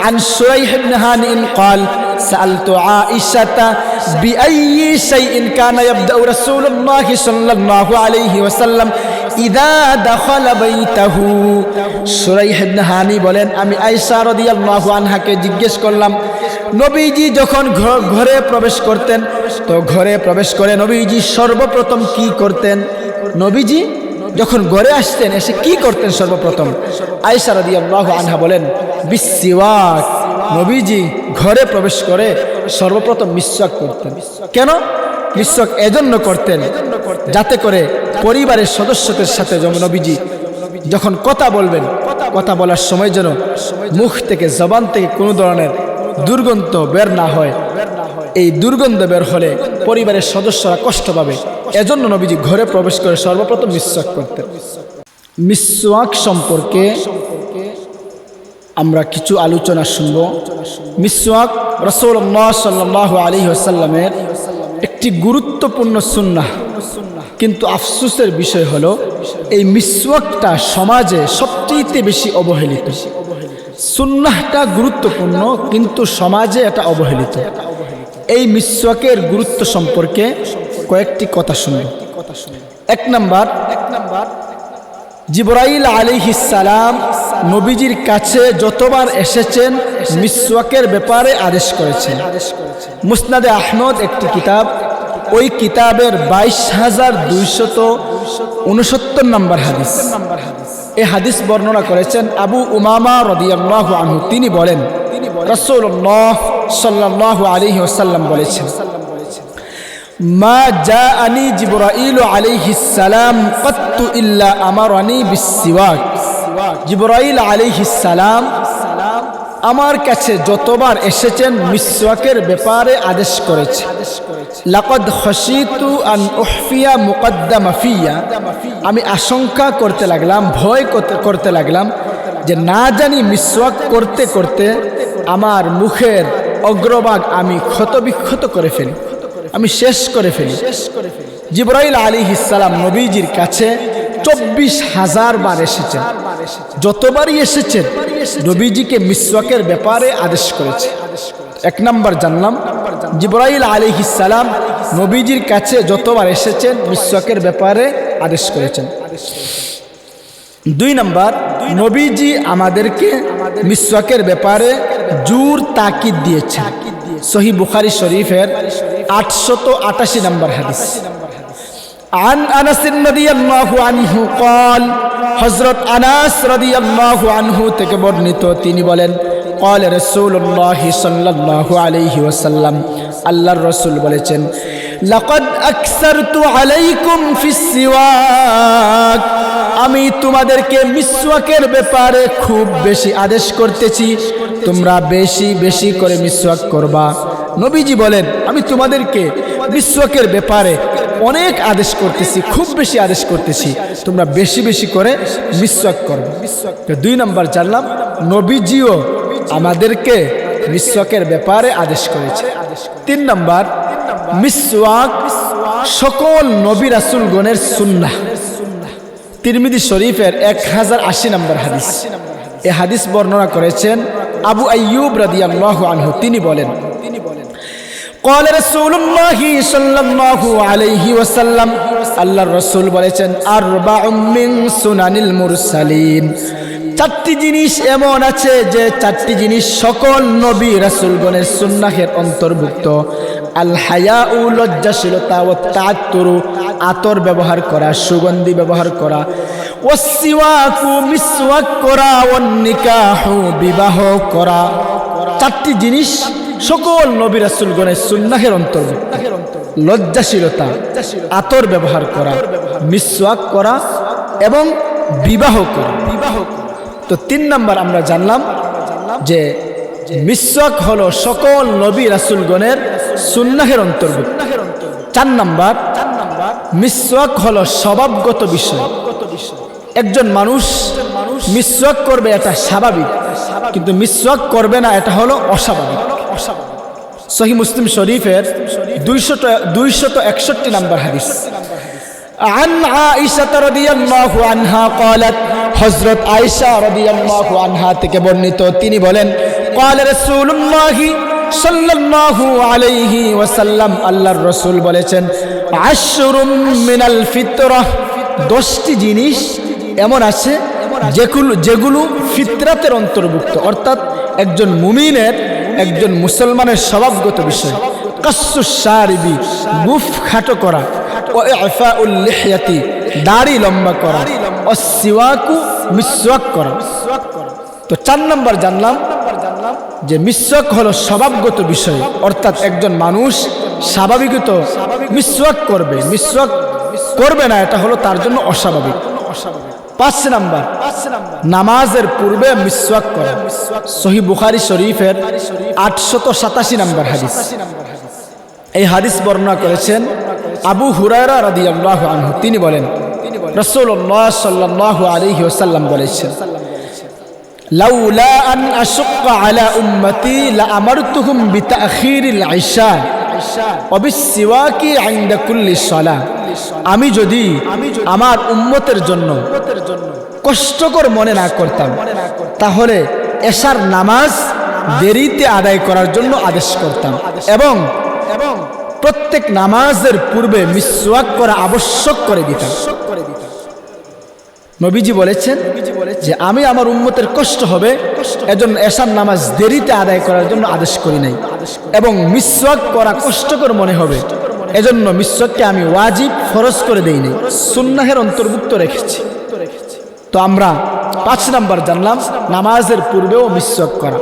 عن شريح بن هانئ قال سألت عائشة بأي شيء كان يبدأ رسول الله صلى الله عليه وسلم ইদা দখলা বাইতাহু সুরাইহ ইবনে হানি বলেন আমি আয়েশা রাদিয়াল্লাহু আনহাকে জিজ্ঞেস করলাম নবীজি যখন ঘ- ঘরে প্রবেশ করতেন তো ঘরে প্রবেশ করে নবীজি সর্বপ্রথম কি করতেন নবীজি যখন ঘরে আসতেন এসে কি করতেন সর্বপ্রথম আয়েশা রাদিয়াল্লাহু আনহা বলেন বিসিওয়াক। নবীজি ঘরে প্রবেশ করে সর্বপ্রথম মিসওয়াক করতেন। কেন? মিসওয়াক এজন্য করতেন যাতে করে পরিবারের সদস্যদের সাথে নবীজি যখন কথা বলবেন, কথা বলার সময় যেন মুখ থেকে, জবান থেকে কোনো ধরনের দুর্গন্ধ বের না হয়। এই দুর্গন্ধ বের হলে পরিবারের সদস্যরা কষ্ট পাবে। এজন্য নবীজি ঘরে প্রবেশ করে সর্বপ্রথম মিসওয়াক করতেন। মিসওয়াক সম্পর্কে আমরা কিছু আলোচনা শুনব। মিসওয়াক রসৌল্লাহ সাল্লাহ আলী আসাল্লামের একটি গুরুত্বপূর্ণ সুন্নাহ। কিন্তু আফসোসের বিষয় হলো, এই মিসওয়াকটা সমাজে সবচেয়ে বেশি অবহেলিত। সুন্নাহটা গুরুত্বপূর্ণ, কিন্তু সমাজে এটা অবহেলিত। এই মিসওয়াকের গুরুত্ব সম্পর্কে কয়েকটি কথা শুনব। এক নাম্বার এক নাম্বার জিবরাইল সালাম নবীজির কাছে যতবার এসেছেন, মিসওয়াকের ব্যাপারে আদেশ করেছেন। মুসনাদে আহমদ একটি কিতাব, ওই কিতাবের বাইশ হাজার দুইশত উনসত্তর নম্বর হাদিস। এই হাদিস বর্ণনা করেছেন আবু উমামা রদিয়াল্লাহ আনহু। তিনি বলেন রসুল্লাহ সাল্লাহ আলী ওসাল্লাম বলেছেন, মা যা আনি জিবরাইল আলাইহিস সালাম কত্তু ইল্লা আমারানি বিসিওয়াক জিবরাইল আলাইহিস সালাম আমার কাছে যতবার এসেছেন মিসওয়াকের ব্যাপারে আদেশ করেছে। আন আমি আশঙ্কা করতে লাগলাম, ভয় করতে লাগলাম যে না জানি মিসওয়াক করতে করতে আমার মুখের অগ্রভাগ আমি ক্ষতবিক্ষত করে ফেলি। আমি শেষ করে ফেলি। জিব্রাইল আলী ইসালাম নবীজির কাছে চব্বিশ হাজার বার এসেছেন যতবারই এসেছেন নবীজিকে মিসওয়াকের ব্যাপারে আদেশ করেছে। এক নম্বর জানলাম, জিব্রাইল আলী ইসালাম নবীজির কাছে যতবার এসেছেন, মিসওয়াকের ব্যাপারে আদেশ করেছেন। দুই নম্বর, নবীজি আমাদেরকে মিসওয়াকের ব্যাপারে জোর তাকিদ দিয়েছেন। সহি বুখারি শরীফের আটশত আটাশি নম্বর হাদিস। عن أنس رضي الله عنه قال হজরত আনাস রাদিয়াল্লাহু আনহু থেকে বর্ণিত তিনি বলেন قال رسول الله صلى الله عليه وسلم আল্লাহর রাসূল বলেছেন لقد أكثرت عليكم في السواك আমি তোমাদেরকে মিসওয়াকের ব্যাপারে খুব বেশি আদেশ করতেছি তোমরা বেশি বেশি করে মিসওয়াক করবা নবীজি বলেন আমি তোমাদেরকে মিসওয়াকের ব্যাপারে অনেক আদেশ করতেছি, খুব বেশি আদেশ করতেছি। তোমরা বেশি বেশি করে মিসওয়াক করবে দুই নম্বর জানলাম, নবীজিও আমাদেরকে মিসওয়াকের ব্যাপারে আদেশ করেছে। তিন নম্বর, মিসওয়াক সকল নবী রাসুলগণের সুন্না তিরমিদি শরীফের এক হাজার আশি নম্বর হাদিস। এ হাদিস বর্ণনা করেছেন আবু আইয়ুব আনহু। তিনি বলেন قال رسول الله صلى الله عليه وسلم আল্লাহর রাসূল বলেছেন আরবাউম মিন সুনানিল মুরসালিন চারটি জিনিস এমন আছে যে চারটি জিনিস সকল নবী রাসূলগণের সুন্নাহের অন্তর্ভুক্ত আল হায়া ও লজ্জাশীলতা ও তাত্তরু আতর ব্যবহার করা সুগন্ধি ব্যবহার করা ও সিওয়াকু মিসওয়াক করা ও নিকাহু বিবাহ করা চারটি জিনিস সকল নবী রাসূলগণের সুন্নাহের অন্তর্ভুক্ত। লজ্জাশীলতা, আতর ব্যবহার করা, মিসওয়াক করা এবং বিবাহ করা। বিবাহ তো তিন নাম্বার আমরা জানলাম যে মিসওয়াক হলো সকল নবী রাসূলগণের সুন্নাহের অন্তর্ভুক্ত। চার নাম্বার, মিসওয়াক হলো স্বভাবগত বিষয়। একজন মানুষ মিসওয়াক করবে এটা স্বাভাবিক, কিন্তু মিসওয়াক করবে না, এটা হলো অস্বাভাবিক। সহি মুসলিম শরীফের দুইশত দুইশত একষট্টি নম্বর হাদিস عن عائشة رضي الله عنها قالت হজরত আয়েশা রাদিয়াল্লাহু আনহা থেকে বর্ণিত তিনি বলেন قال رسول الله সাল্লাল্লাহু আলাইহি ওয়াসাল্লাম আল্লাহর রাসূল বলেছেন আশরুম মিনাল ফিতরাহ দশটি জিনিস এমন আছে যেগুলো যেগুলো ফিতরাতের অন্তর্ভুক্ত অর্থাৎ একজন মুমিনের একজন মুসলমানের স্বভাবগত বিষয়। কাসু সারিবি মুফ খাটো করা। ও ইফাউল লিহয়াতি, দাড়ি লম্বা করা। ও সিওয়াকু, মিসওয়াক করা। তো চার নম্বর জানলাম যে মিসওয়াক হলো স্বভাবগত বিষয়। অর্থাৎ একজন মানুষ স্বাভাবিকত মিসওয়াক করবে। মিসওয়াক করবে না, এটা হলো তার জন্য অস্বাভাবিক অস্বাভাবিক। পাঁচ নাম্বার। নামাজের পূর্বে মিসওয়াক করা। সহি বুখারি শরীফের আটশত সাতাশি নাম্বার হাদিস। এই হাদিস বর্ণনা করেছেন আবু হুরায়রা রাদিয়াল্লাহু আনহু। তিনি বলেন, রাসূলুল্লাহ সাল্লাল্লাহু আলাইহি ওয়াসাল্লাম বলেছেন, লাউলা আন আশুক্কা আলা উম্মতি লাআমারতুহুম বিতাখিরিল ইশা আইন্দা কুল্লি আমি যদি আমার উম্মতের জন্য কষ্টকর মনে না করতাম তাহলে এশার নামাজ দেরিতে আদায় করার জন্য আদেশ করতাম। এবং এবং প্রত্যেক নামাজের পূর্বে মিসওয়াক করা আবশ্যক করে দিতাম। নবীজি বলেছেন যে আমি আমার উন্মতের কষ্ট হবে, এজন্য এশার নামাজ দেরিতে আদায় করার জন্য আদেশ করি নাই। এবং মিসওয়াক করা কষ্টকর মনে হবে, এজন্য মিসওয়াককে আমি ওয়াজিব ফরজ করে দেই নাই, সুন্নাহের অন্তর্ভুক্ত রেখেছি। তো আমরা পাঁচ নাম্বার জানলাম, নামাজের পূর্বেও মিসওয়াক করা।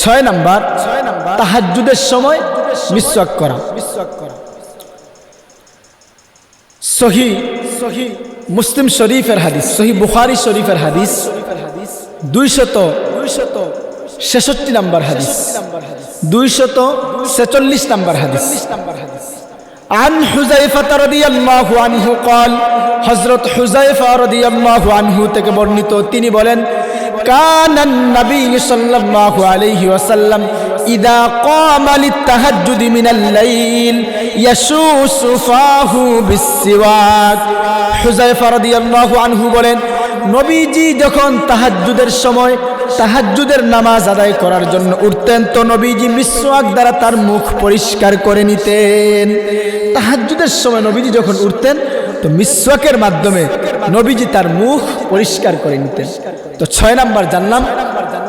ছয় নাম্বার, তাহাজ্জুদের সময় মিসওয়াক করা। সহি সহি মুসলিম শরীফের হাদিস সহি বুখারি শরীফের হাদিস দুইশত দুইশত ছেষট্টি নাম্বার হাদিস দুইশত ছেচল্লিশ নাম্বার হাদিস عن حذيفة رضي الله عنه قال হযরত হুযায়ফা রাদিয়াল্লাহু আনহু থেকে বর্ণিত তিনি বলেন كان النبي صلى الله عليه ইদা নবীজি যখন তাহাজ্জুদের সময় তাহাজ্জুদের নামাজ আদায় করার জন্য উঠতেন, তো নবীজি মিসওয়াক দ্বারা তার মুখ পরিষ্কার করে নিতেন। তাহাজ্জুদের সময় নবীজি যখন উঠতেন, তো মিসওয়াকের মাধ্যমে নবীজি তার মুখ পরিষ্কার করে নিতেন। তো ছয় নাম্বার জানলাম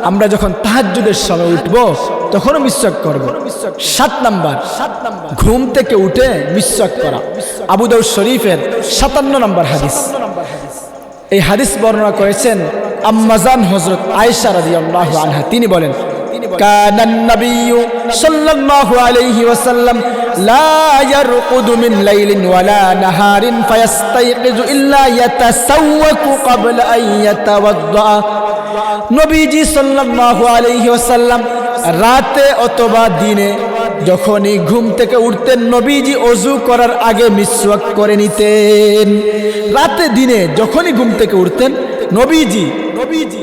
আমরা যখন তাহাজুদের সময় উঠব, তখনও মিশ্রক করব। সাত নাম্বার, ঘুম থেকে উঠে মিশ্রক করা। আবু দাউদ শরীফের সাতান্ন নম্বর হাদিস। এই হাদিস বর্ণনা করেছেন আম্মাজান হজরত আয়েশা আল্লাহ আনহা। তিনি বলেন كان النبي صلى الله عليه وسلم لا يرقد من ليل ولا نهار فيستيقظ إلا يتسوق قبل أن يتوضأ নবীজি সাল্লাল্লাহু আলাইহি ওয়াসাল্লাম রাতে অথবা দিনে যখনই ঘুম থেকে উঠতেন নবীজি অজু করার আগে মিসওয়াক করে নিতেন রাতে দিনে যখনই ঘুম থেকে উঠতেন নবীজি নবীজি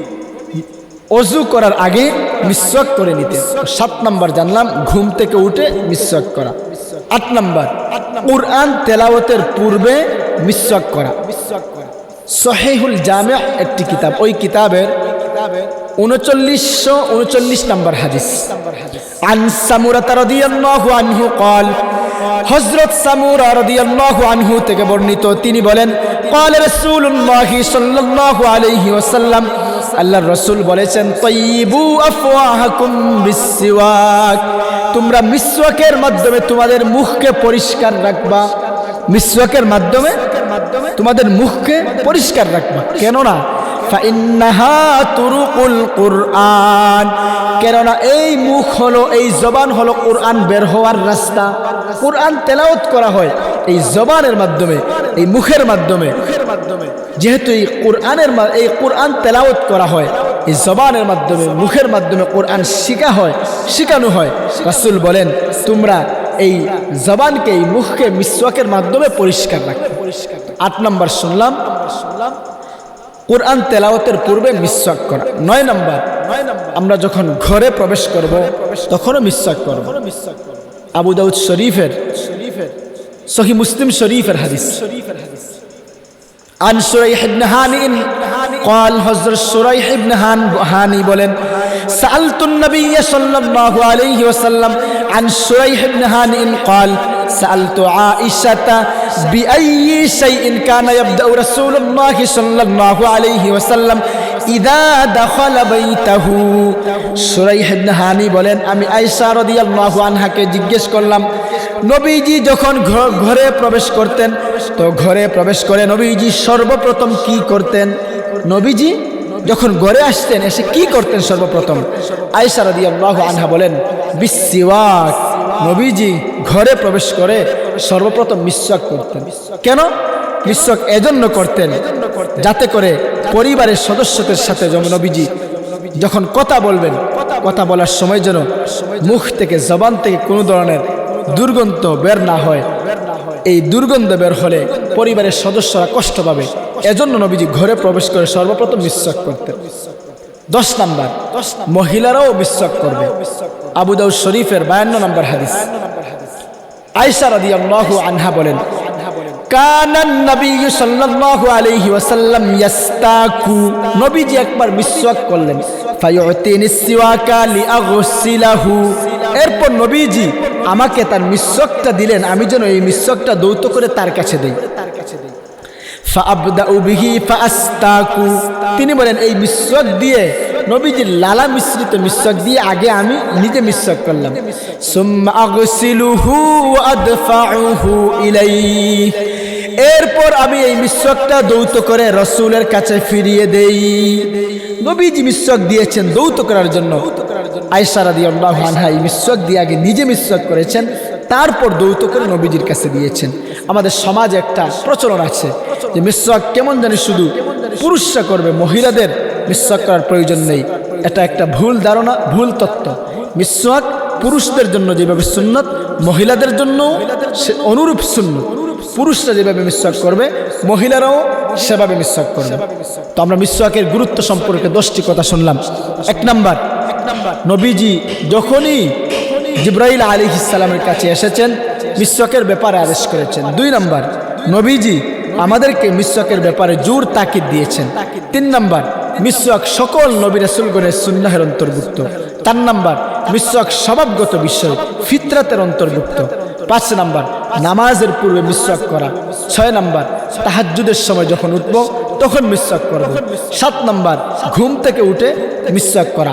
অজু করার আগে মিসওয়াক করে নিতেন সাত নাম্বার জানলাম ঘুম থেকে উঠে মিসওয়াক করা আট নাম্বার কুরআন তেলাওয়াতের পূর্বে মিসওয়াক করা সহেহুল জামে একটি কিতাব ওই কিতাবের উনচল্লিশশো উনচল্লিশ নম্বর হাদিস আন সামুরাতা রাদিয়াল্লাহু আনহু قال হযরত সামুরা রাদিয়াল্লাহু আনহু থেকে বর্ণিত তিনি বলেন قال رسول الله صلى الله عليه وسلم আল্লাহর রাসূল বলেছেন বিসওয়াক। তোমরা মিসওয়াকের মাধ্যমে তোমাদের মুখকে পরিষ্কার রাখবা। মিসওয়াকের মাধ্যমে তোমাদের মুখকে পরিষ্কার রাখবা। কেননা কেননা, এই মুখ হলো, এই জবান হলো কোরআন বের হওয়ার রাস্তা। কোরআন তেলাওত করা হয় এই জবানের মাধ্যমে, এই মুখের মাধ্যমে। যেহেতু এই কোরআনের এই কোরআন তেলাওত করা হয়, এই জবানের মাধ্যমে, মুখের মাধ্যমে কোরআন শিখা হয়, শিখানো হয়। রাসুল বলেন, তোমরা এই জবানকে, এই মুখকে, মিসওয়াকের মাধ্যমে পরিষ্কার রাখবে আট নম্বর শুনলাম, কোরআন তেলাওয়াতের পূর্বে মিসওয়াক করা। নয় নম্বর, আমরা যখন ঘরে প্রবেশ করব, তখনও মিসওয়াক করব। আবু দাউদ শরীফের সহি মুসলিম শরীফের হাদিস। عن شريح بن هانئ قال হযরত সুরাইহ ইবনে হান হানি বলেন سألت النبي صلى الله عليه وسلم عن شريح بن هانئ قال سألت عائشة بأي شيء كان يبدأ رسول الله صلى الله عليه وسلم ইদা হানি বলেন, আমি আয়েশা রাদিয়াল্লাহু আনহাকে জিজ্ঞেস করলাম, নবীজি যখন ঘরে প্রবেশ করতেন, তো ঘরে প্রবেশ করে নবীজি সর্বপ্রথম কি করতেন? নবীজি যখন ঘরে আসতেন, এসে কি করতেন সর্বপ্রথম? আয়েশা রাদিয়াল্লাহু আনহা বলেন, বিসিওয়াক। নবীজি ঘরে প্রবেশ করে সর্বপ্রথম মিসওয়াক করতেন। কেন? মিসওয়াক এজন্য করতেন যাতে করে পরিবারের সদস্যদের সাথে যেমন নবীজি যখন কথা বলবেন, কথা বলার সময় যেন মুখ থেকে, জবান থেকে কোনো ধরনের দুর্গন্ধ বের না হয়। এই দুর্গন্ধ বের হলে পরিবারের সদস্যরা কষ্ট পাবে। এজন্য নবীজি ঘরে প্রবেশ করে সর্বপ্রথম মিসওয়াক করতেন। দশ নাম্বার, মহিলারাও বিশ্বাস করবে। আবু দাউদ শরীফের বায়ান্ন নাম্বার হাদিস। আয়সা রাদিয়াল্লাহু আনহা বলেন নবী ইয়াস্তাকু। নবীজি একবার করলেন এরপর নবীজি আমাকে তার মিসওয়াকটা দিলেন, আমি যেন এই মিসওয়াকটা দৌত করে তার কাছে দেই। তিনি বলেন, এই মিসওয়াক দিয়ে নবীজির লালা মিশ্রিত মিশ্রক দিয়ে আগে আমি নিজে মিশ্রক করলাম। এরপর আমি এই মিসওয়াকটা দৌত করে রসুলের কাছে ফিরিয়ে দেই। নবীজি মিসওয়াক দিয়েছেন দৌত করার জন্য। আয়েশা রাদিয়াল্লাহু আনহা এই মিসওয়াক দিয়ে আগে নিজে মিসওয়াক করেছেন, তারপর দৌত করে নবীজির কাছে দিয়েছেন। আমাদের সমাজে একটা প্রচলন আছে যে মিসওয়াক কেমন জানি শুধু পুরুষরা করবে, মহিলাদের মিসওয়াক করার প্রয়োজন নেই। এটা একটা ভুল ধারণা, ভুল তত্ত্ব। মিসওয়াক পুরুষদের জন্য যেভাবে সুন্নত, মহিলাদের জন্য অনুরূপ সুন্নত। পুরুষরা যেভাবে মিসওয়াক করবে, মহিলারাও সেভাবে মিসওয়াক করবে। তো আমরা মিসওয়াকের গুরুত্ব সম্পর্কে দশটি কথা শুনলাম। এক নাম্বার, নবীজি যখনই জিব্রাইল আলী ইসালামের কাছে এসেছেন, মিসওয়াকের ব্যাপারে আদেশ করেছেন। দুই নাম্বার, নবীজি আমাদেরকে মিসওয়াকের ব্যাপারে জোর তাকিদ দিয়েছেন। তিন নাম্বার মিসওয়াক সকল নবী রাসুলগণের সুন্নাহের অন্তর্ভুক্ত। চার নাম্বার, মিসওয়াক স্বভাবগত বিষয়, ফিতরাতের অন্তর্ভুক্ত। পাঁচ নাম্বার, নামাজের পূর্বে মিসওয়াক করা। ছয় নাম্বার, তাহাজ্জুদের সময় যখন উঠব, তখন মিসওয়াক করব। সাত নাম্বার, ঘুম থেকে উঠে মিসওয়াক করা।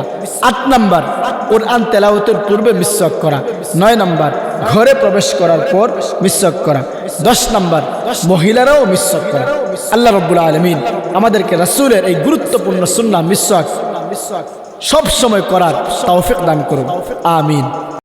আট নাম্বার, কোরআন তেলাওতের পূর্বে মিসওয়াক করা। নয় নাম্বার, ঘরে প্রবেশ করার পর মিসওয়াক করা। দশ নাম্বার, মহিলারাও মিসওয়াক করা। আল্লাহ রব্বুল আলমিন আমাদেরকে রাসুলের এই গুরুত্বপূর্ণ সুন্না মিসওয়াক সব সময় করার তৌফিক দান করুন। আমিন।